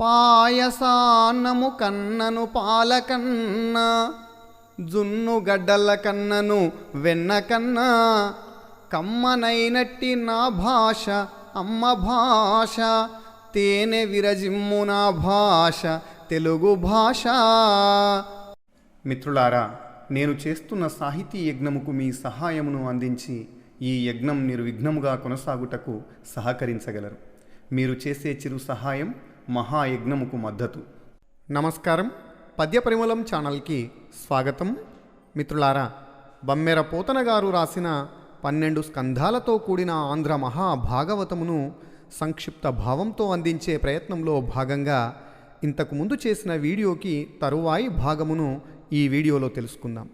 పాయసాన్నము కన్నను పాలకన్న జున్ను గడ్డల కన్నను వెన్న కన్నా కమ్మనైనట్టి నా భాష అమ్మ భాష తేనె విరజిమ్ము నా భాష తెలుగు భాష. మిత్రులారా నేను చేస్తున్న సాహితీ యజ్ఞముకు మీ సహాయమును అందించి ఈ యజ్ఞం నిర్విఘ్నముగా కొనసాగుటకు సహకరించగలరు. మీరు చేసే చిరు సహాయం మహాయజ్ఞముకు మద్దతు. నమస్కారం. పద్యపరిమళం ఛానల్కి స్వాగతం. మిత్రులారా బమ్మెర పోతన గారు రాసిన పన్నెండు స్కంధాలతో కూడిన ఆంధ్ర మహాభాగవతమును సంక్షిప్త భావంతో అందించే ప్రయత్నంలో భాగంగా ఇంతకు ముందు చేసిన వీడియోకి తరువాయి భాగమును ఈ వీడియోలో తెలుసుకుందాం.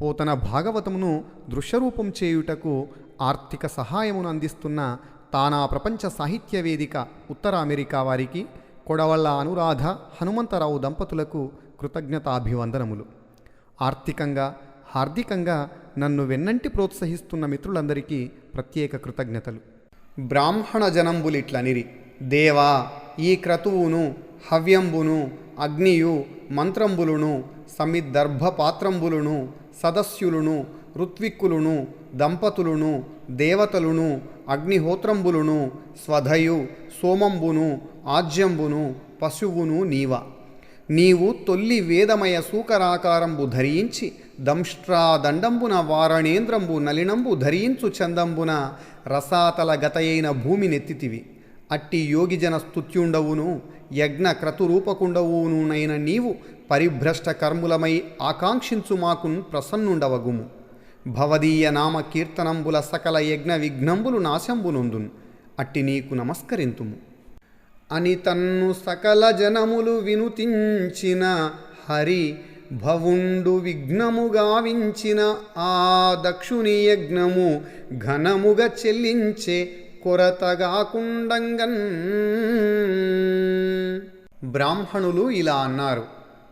పోతన భాగవతమును దృశ్యరూపం చేయుటకు ఆర్థిక సహాయమును అందిస్తున్న తానా ప్రపంచ సాహిత్య వేదిక ఉత్తర అమెరికా వారికి కొడవళ్ళ అనురాధ హనుమంతరావు దంపతులకు కృతజ్ఞతాభివందనములు. ఆర్థికంగా హార్దికంగా నన్ను వెన్నంటి ప్రోత్సహిస్తున్న మిత్రులందరికీ ప్రత్యేక కృతజ్ఞతలు. బ్రాహ్మణ జనంబులిట్లనిరి దేవా ఈ క్రతువును హవ్యంబును అగ్నియు మంత్రంబులును సమిదర్భ పాత్రంబులును సదస్యులును ఋత్విక్కులును దంపతులును దేవతలును అగ్నిహోత్రంబులును స్వధయు సోమంబును ఆజ్యంబును పశువును నీవ. నీవు తొల్లి వేదమయ సూకరాకారంబు ధరించి దంష్ట్రాదండంబున వారణేంద్రంబు నలినంబు ధరించు చందంబున రసాతల గతయైన భూమినెత్తితివి. అట్టి యోగిజన స్తుత్యుండవును యజ్ఞ క్రతురూపకుండవునునైన నీవు పరిభ్రష్ట కర్ములమై ఆకాంక్షించు మాకున్ ప్రసన్నుండవగుము. భవదీయ నామ కీర్తనంబుల సకల యజ్ఞ విఘ్నంబులు నాశంబునొందున్ అట్టి నీకు నమస్కరింతుము. అని తన్ను సకల జనములు వినుతించిన హరి భవుండు విఘ్నము గావించిన ఆ దక్షుని యజ్ఞము ఘనముగా చెల్లించే కొరతగాకుండంగన్. బ్రాహ్మణులు ఇలా అన్నారు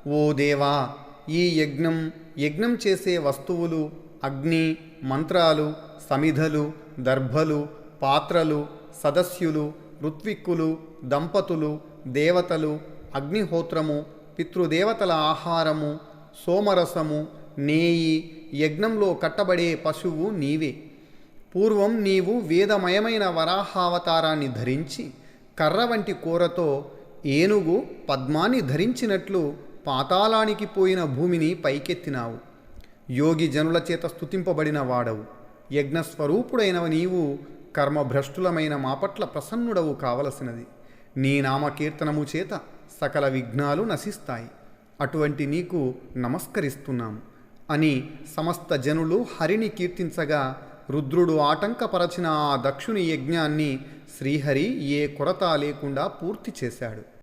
ఓ దేవా ఈ యజ్ఞం యజ్ఞం చేసే వస్తువులు అగ్ని మంత్రాలు సమిధలు దర్భలు పాత్రలు సదస్యులు ఋత్విక్కులు దంపతులు దేవతలు అగ్నిహోత్రము పితృదేవతల ఆహారము సోమరసము నేయి యజ్ఞంలో కట్టబడే పశువు నీవే. పూర్వం నీవు వేదమయమైన వరాహావతారాన్ని ధరించి కర్ర వంటి కూరతో ఏనుగు పద్మాన్ని ధరించినట్లు పాతాళానికి పోయిన భూమిని పైకెత్తినావు. యోగి జనుల చేత స్తుతింపబడిన వాడవు. యజ్ఞస్వరూపుడైన నీవు కర్మభ్రష్టులమైన మా పట్ల ప్రసన్నుడవు కావలసినది. నీ నామకీర్తనము చేత సకల విఘ్నాలు నశిస్తాయి. అటువంటి నీకు నమస్కరిస్తున్నాము అని సమస్త జనులు హరిని కీర్తించగా రుద్రుడు ఆటంకపరచిన ఆ దక్షుని యజ్ఞాన్ని శ్రీహరి ఏ కొరత లేకుండా పూర్తి చేశాడు.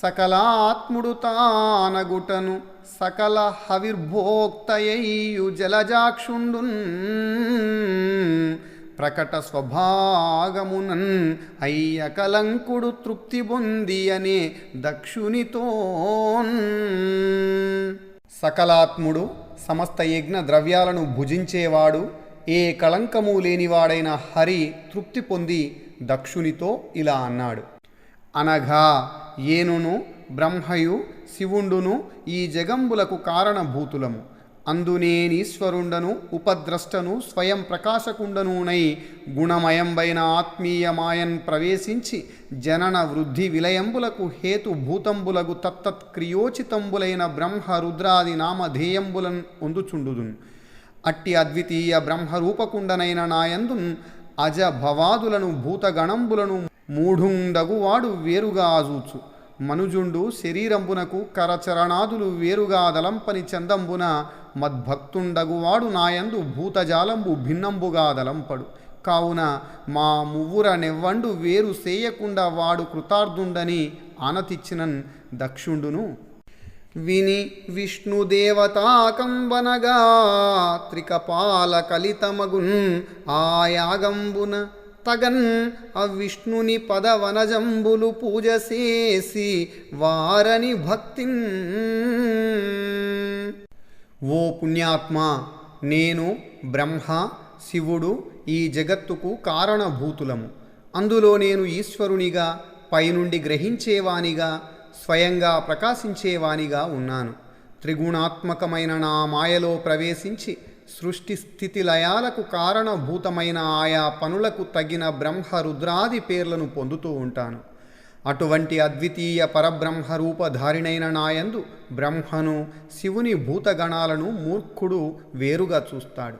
సకలాత్ముడు తానగుటను సకల హవిర్భోక్తయు జలజాక్షుండున్ ప్రకట స్వభాగమునన్ అయ్య కలంకుడు తృప్తి పొంది అనే దక్షునితో సకలాత్ముడు సమస్త యజ్ఞ ద్రవ్యాలను భుజించేవాడు ఏ కళంకము లేనివాడైన హరి తృప్తి పొంది దక్షునితో ఇలా అన్నాడు. అనగా ఏనును బ్రహ్మయు శివుండును ఈ జగంబులకు కారణభూతులము. అందునేనీశ్వరుండను ఉపద్రష్టను స్వయం ప్రకాశకుండనునై గుణమయంబైన ఆత్మీయమాయన్ ప్రవేశించి జనన వృద్ధి విలయంబులకు హేతు భూతంబులకు తత్తత్ క్రియోచితంబులైన బ్రహ్మ రుద్రాది నామధేయంబులన్ ఒందుచుండుదున్ అట్టి అద్వితీయ బ్రహ్మరూపకుండనైన నాయందున్ అజభవాదులను భూతగణంబులను మూఢుండగువాడు వేరుగా ఆజూచు మనుజుండు శరీరంబునకు కరచరణాదులు వేరుగా దలంపని చందంబున మద్భక్తుండగువాడు నాయందు భూతజాలంబు భిన్నంబుగా దలంపడు కావున మా మువ్వుర నెవ్వండు వేరు సేయకుండా వాడు కృతార్థుండని ఆనతిచ్చినన్ దక్షుండును. విని విష్ణుదేవతాకంబనగా త్రికపాల కలితమగున్ ఆయాగంబున తగన్ అవిష్ణుని పదవనజంబులు పూజ చేసి వారని భక్తిన్ ఓ పుణ్యాత్మ నేను బ్రహ్మ శివుడు ఈ జగత్తుకు కారణభూతులము. అందులో నేను ఈశ్వరునిగా పైనుండి గ్రహించేవానిగా స్వయంగా ప్రకాశించేవానిగా ఉన్నాను. త్రిగుణాత్మకమైన నా మాయలో ప్రవేశించి సృష్టి స్థితి లయాలకు కారణభూతమైన ఆయా పనులకు తగిన బ్రహ్మ రుద్రాది పేర్లను పొందుతూ ఉంటాను. అటువంటి అద్వితీయ పరబ్రహ్మ రూపధారిణైన నాయందు బ్రహ్మను శివుని భూతగణాలను మూర్ఖుడు వేరుగా చూస్తాడు.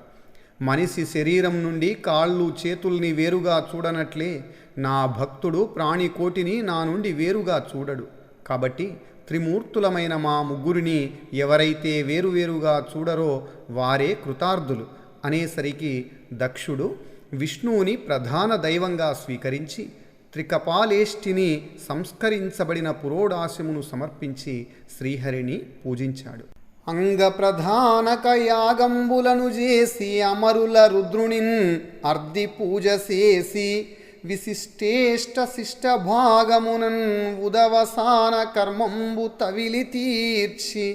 మనిషి శరీరం నుండి కాళ్ళు చేతుల్ని వేరుగా చూడనట్లే నా భక్తుడు ప్రాణికోటిని నా నుండి వేరుగా చూడడు. కాబట్టి త్రిమూర్తులమైన మా ముగ్గురిని ఎవరైతే వేరువేరుగా చూడరో వారే కృతార్థులు. అనేసరికి దక్షుడు విష్ణువుని ప్రధాన దైవంగా స్వీకరించి త్రికపాలేష్టిని సంస్కరించబడిన పురోడాశమును సమర్పించి శ్రీహరిని పూజించాడు. అంగప్రధానక యాగంబులను చేసి అమరుల రుద్రునిన్ అర్ధి పూజ చేసి విశిష్టేష్ట శిష్ట భాగమునన్ ఉదవసాన కర్మంబు తవిలి తీర్చి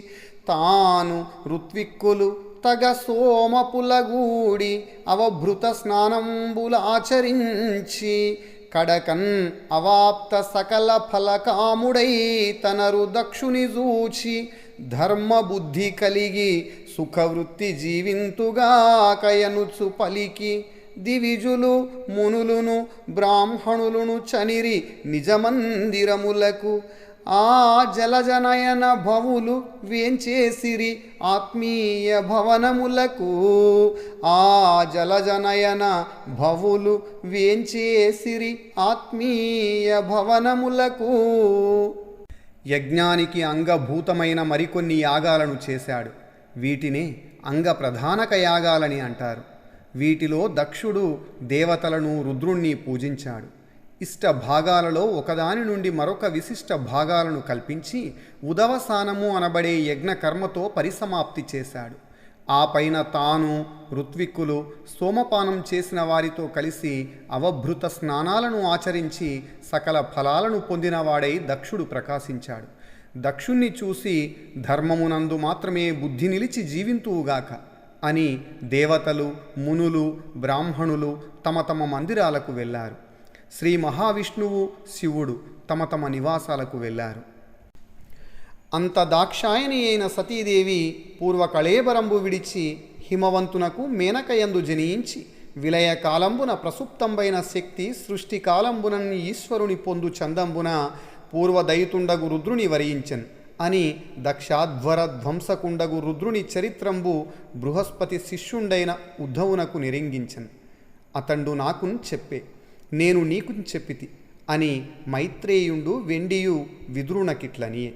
తాను ఋత్విక్కులు తగ సోమపులగూడి అవభృత స్నానంబులాచరించి కడకన్ అవాప్త సకల ఫలకాముడై తనరు దక్షుని జూచి ధర్మబుద్ధి కలిగి సుఖవృత్తి జీవింతుగా కయనుచు పలికి దివిజులు మునులును బ్రాహ్మణులను చనిరి నిజమందిరములకు. ఆ జలజనయన భవులు వేంచేసిరి ఆత్మీయ భవనములకు. ఆ జలజనయన భవులు వేంచేసిరి ఆత్మీయ భవనములకు. యజ్ఞానికి అంగభూతమైన మరికొన్ని యాగాలను చేశాడు. వీటినే అంగ ప్రధానక యాగాలని అంటారు. వీటిలో దక్షుడు దేవతలను రుద్రుణ్ణి పూజించాడు. ఇష్ట భాగాలలో ఒకదాని నుండి మరొక విశిష్ట భాగాలను కల్పించి ఉదవసానము అనబడే యజ్ఞ కర్మతో పరిసమాప్తి చేశాడు. ఆ పైన తాను ఋత్విక్కులు సోమపానం చేసిన వారితో కలిసి అవభృత స్నానాలను ఆచరించి సకల ఫలాలను పొందినవాడై దక్షుడు ప్రకాశించాడు. దక్షుణ్ణి చూసి ధర్మమునందు మాత్రమే బుద్ధి నిలిచి జీవింతువుగాక. అని దేవతలు మునులు బ్రాహ్మణులు తమ తమ మందిరాలకు వెళ్ళారు. శ్రీ మహావిష్ణువు శివుడు తమ తమ నివాసాలకు వెళ్ళారు. అంత దాక్షాయణి అయిన సతీదేవి పూర్వ కళేబరంబు విడిచి హిమవంతునకు మేనకయందు జనించి విలయ కాలంబున ప్రసుప్తంబైన శక్తి సృష్టి కాలంబునని ఈశ్వరుని పొందు చందంబున పూర్వదయితుండగు రుద్రుని వరించను అని దక్షాధ్వర ధ్వంసకుండగు రుద్రుని చరిత్రంబు బృహస్పతి శిష్యుండైన ఉద్ధవునకు నిరింగించను. అతండు నాకున్ చెప్పే నేను నీకు చెప్పితి అని మైత్రేయుండు వెండియు విదురునకిట్లనియే.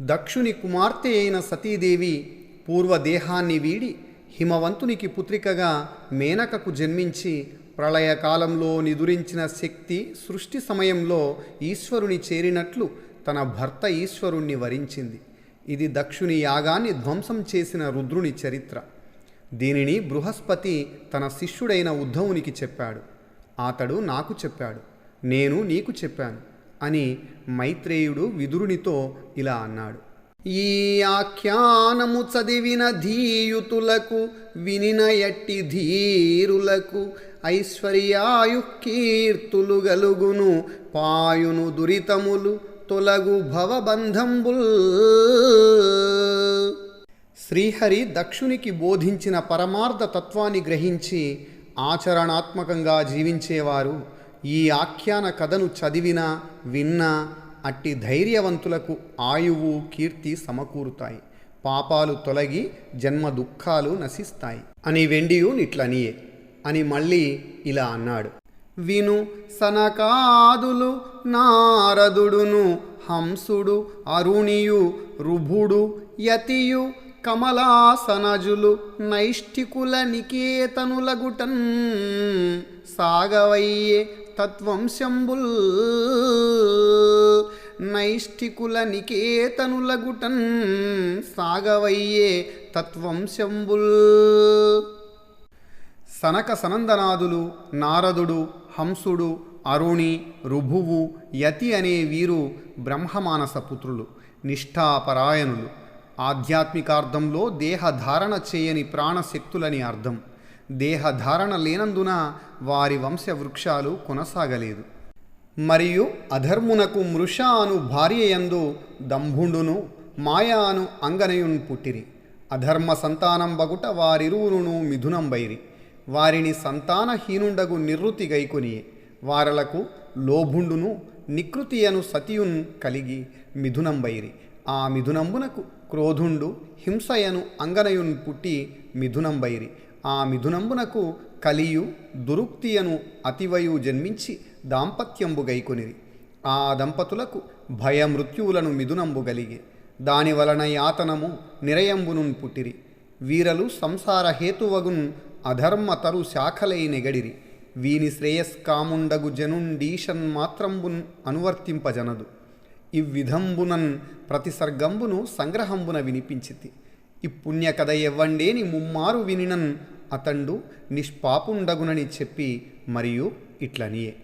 దక్షుని కుమార్తె అయిన సతీదేవి పూర్వదేహాన్ని వీడి హిమవంతునికి పుత్రికగా మేనకకు జన్మించి ప్రళయకాలంలో నిదురించిన శక్తి సృష్టి సమయంలో ఈశ్వరుని చేరినట్లు తన భర్త ఈశ్వరుణ్ణి వరించింది. ఇది దక్షుని యాగాన్ని ధ్వంసం చేసిన రుద్రుని చరిత్ర. దీనిని బృహస్పతి తన శిష్యుడైన ఉద్ధవునికి చెప్పాడు. అతడు నాకు చెప్పాడు. నేను నీకు చెప్పాను అని మైత్రేయుడు విదురునితో ఇలా అన్నాడు. ఈ ఆఖ్యానము చదివిన ధీయుతులకు వినిన ఎట్టి ధీరులకు ఐశ్వర్యాయు కీర్తులు గలుగును. పాయును దురితములు తొలగు భవబంధంబుల్. శ్రీహరి దక్షునికి బోధించిన పరమార్థ తత్వాన్ని గ్రహించి ఆచరణాత్మకంగా జీవించేవారు. ఈ ఆఖ్యాన కథను చదివినా విన్నా అట్టి ధైర్యవంతులకు ఆయువు కీర్తి సమకూరుతాయి. పాపాలు తొలగి జన్మ దుఃఖాలు నశిస్తాయి. అని వెండియు నిట్లనియే అని మళ్ళీ ఇలా అన్నాడు. విను సనకాదులు నారదుడును హంసుడు అరుణియు రుభుడు యతియు కమలాసనజులు నైష్టికుల నికేతనులగుటన్ సాగవయ్యే తత్వంశంబుల్ నైష్టికుల నికేతనులగుటన్ సాగవయ్యే తత్వంశంబుల్. సనక సనందనాదులు నారదుడు హంసుడు అరుణి రుభువు యతి అనే వీరు బ్రహ్మమానస పుత్రులు నిష్ఠాపరాయణులు. ఆధ్యాత్మికార్థంలో దేహధారణ చేయని ప్రాణశక్తులని అర్థం. దేహధారణ లేనందున వారి వంశవృక్షాలు కొనసాగలేదు. మరియు అధర్మునకు మృష అను భార్యయందు దంభుండును మాయా అను అంగనయున్ పుట్టిరి. అధర్మ సంతానం బగుట వారిరువురును మిథునంబైరి. వారిని సంతానహీనుండగు నిర్వృతి గైకొని వారలకు లోభుండును నికృతియను సతియున్ కలిగి మిథునంబైరి. ఆ మిథునంబునకు క్రోధుండు హింసయను అంగనయున్ పుట్టి మిథునంబైరి. ఆ మిథునంబునకు కలియు దురుక్తియను అతివయు జన్మించి దాంపత్యంబు గైకొనిరి. ఆ దంపతులకు భయమృత్యువులను మిథునంబు గలిగే దాని వలన యాతనము నిరయంబునున్ పుట్టిరి. వీరలు సంసార హేతువగున్ అధర్మతరు శాఖలై నెగడిరి. వీని శ్రేయస్కాముండగు జనుండీషన్ మాత్రంబున్ అనువర్తింపజనదు. ఇవ్విధంబునన్ ప్రతి సర్గంబును సంగ్రహంబున వినిపించితి. ఇప్పుణ్య కథ ఎవ్వండేని ముమ్మారు వినినన్ అతండు నిష్పాపుండగునని చెప్పి మరియు ఇట్లనియే.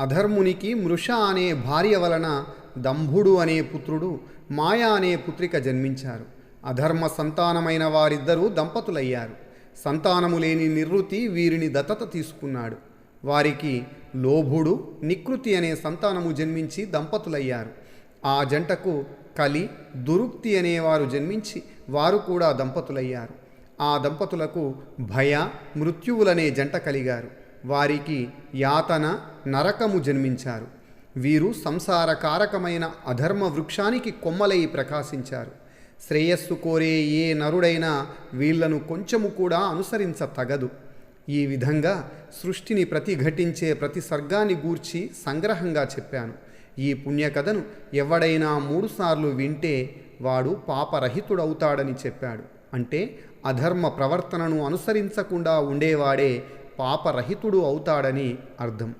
అధర్మునికి మృష అనే భార్య వలన దంభుడు అనే పుత్రుడు మాయ అనే పుత్రిక జన్మించారు. అధర్మ సంతానమైన వారిద్దరూ దంపతులయ్యారు. సంతానము లేని నిర్వృతి వీరిని దత్తత తీసుకున్నాడు. వారికి లోభుడు నికృతి అనే సంతానము జన్మించి దంపతులయ్యారు. ఆ జంటకు కలి దురుక్తి అనేవారు జన్మించి వారు కూడా దంపతులయ్యారు. ఆ దంపతులకు భయ మృత్యువులనే జంట కలిగారు. వారికి యాతన నరకము జన్మించారు. వీరు సంసార కారకమైన అధర్మ వృక్షానికి కొమ్మలై ప్రకాశించారు. శ్రేయస్సు కోరే ఏ నరుడైనా వీళ్ళను కొంచెము కూడా అనుసరించ తగదు ఈ విధంగా సృష్టిని ప్రతిఘటించే ప్రతి సర్గాన్ని గూర్చి సంగ్రహంగా చెప్పాను. ఈ పుణ్యకథను ఎవడైనా మూడుసార్లు వింటే వాడు పాపరహితుడవుతాడని చెప్పాడు. అంటే అధర్మ ప్రవర్తనను అనుసరించకుండా ఉండేవాడే పాపరహితుడు అవుతాడని అర్థం.